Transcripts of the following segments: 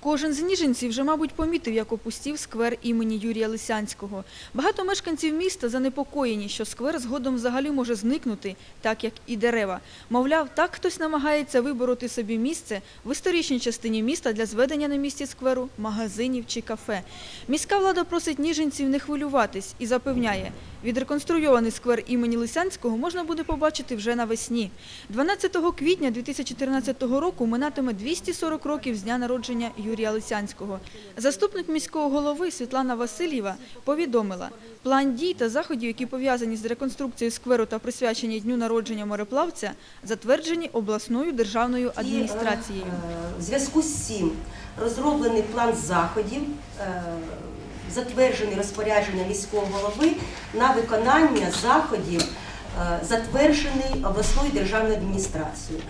Кожен з ніженців вже, мабуть, помітив, як опустів сквер імені Юрія Лисянського. Багато мешканців міста занепокоєні, що сквер згодом взагалі може зникнути, так як і дерева. Мовляв, так хтось намагається вибороти собі місце в історичній частині міста для зведення на місці скверу магазинів чи кафе. Міська влада просить ніженців не хвилюватись і запевняє, відреконструйований сквер імені Лисянського можна буде побачити вже навесні. 12 квітня 2014 року минатиме 240 років з дня народження Юрія Лисянського. Заступник міського голови Світлана Васильєва повідомила, план дій та заходів, які пов'язані з реконструкцією скверу та присвячені дню народження мореплавця, затверджені обласною державною адміністрацією. Е, В зв'язку з цим розроблений план заходів, е, затверджений розпорядження міського голови на виконання заходів, затверджений обласною державною адміністрацією.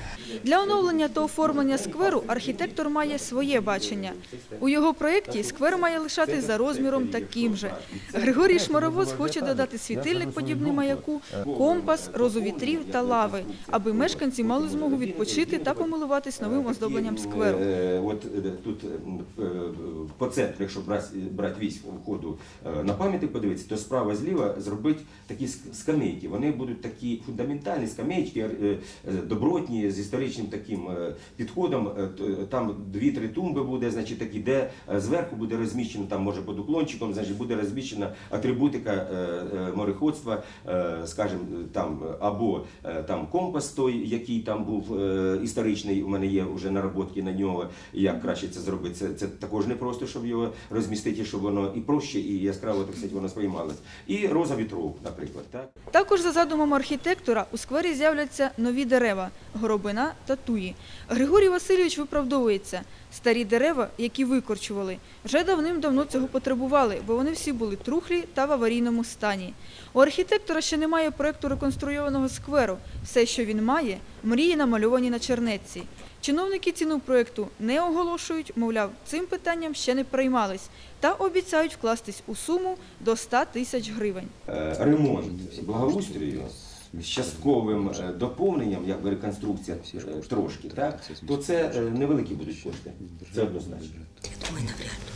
Для оновлення та оформлення скверу архітектор має своє бачення. У його проєкті сквер має лишатись за розміром таким же. Григорій Шмаровоз хоче додати світильник подібний маяку, компас, розу вітрів та лави, аби мешканці мали змогу відпочити та помилуватись новим оздобленням скверу. Е, От е, тут е, е, по центру, якщо брати, брати військ входу е, на пам'ятник подивитися, то справа зліва зробити такі скамейки. Вони будуть такі фундаментальні скамейки, е, е, добротні, з історичним таким підходом. Там дві-три тумби буде, значить, такі, де зверху буде розміщено, там може під уклончиком, значить, буде розміщена атрибутика мореходства, скажімо, там або там компас той, який там був історичний, у мене є вже наработки на нього, як краще це зробити. Це, це також не просто, щоб його розмістити, щоб воно і проще, і яскраво так сказати, воно сприймалось. І роза вітров, наприклад. Так? Також за задумом архітектора у сквері з'являться нові дерева – горобина та туї. Григорій Васильович виправдовується. Старі дерева, які викорчували, вже давним-давно цього потребували, бо вони всі були трухлі та в аварійному стані. У архітектора ще немає проєкту реконструйованого скверу. Все, що він має – мрії намальовані на чернетці. Чиновники ціну проєкту не оголошують, мовляв, цим питанням ще не приймались, та обіцяють вкластись у суму до 100 тисяч гривень. Е, Ремонт благоустрою з частковим е, доповненням, якби реконструкція е, трошки, так? то це е, невеликі будуть кошти. Це однозначно. Навряд.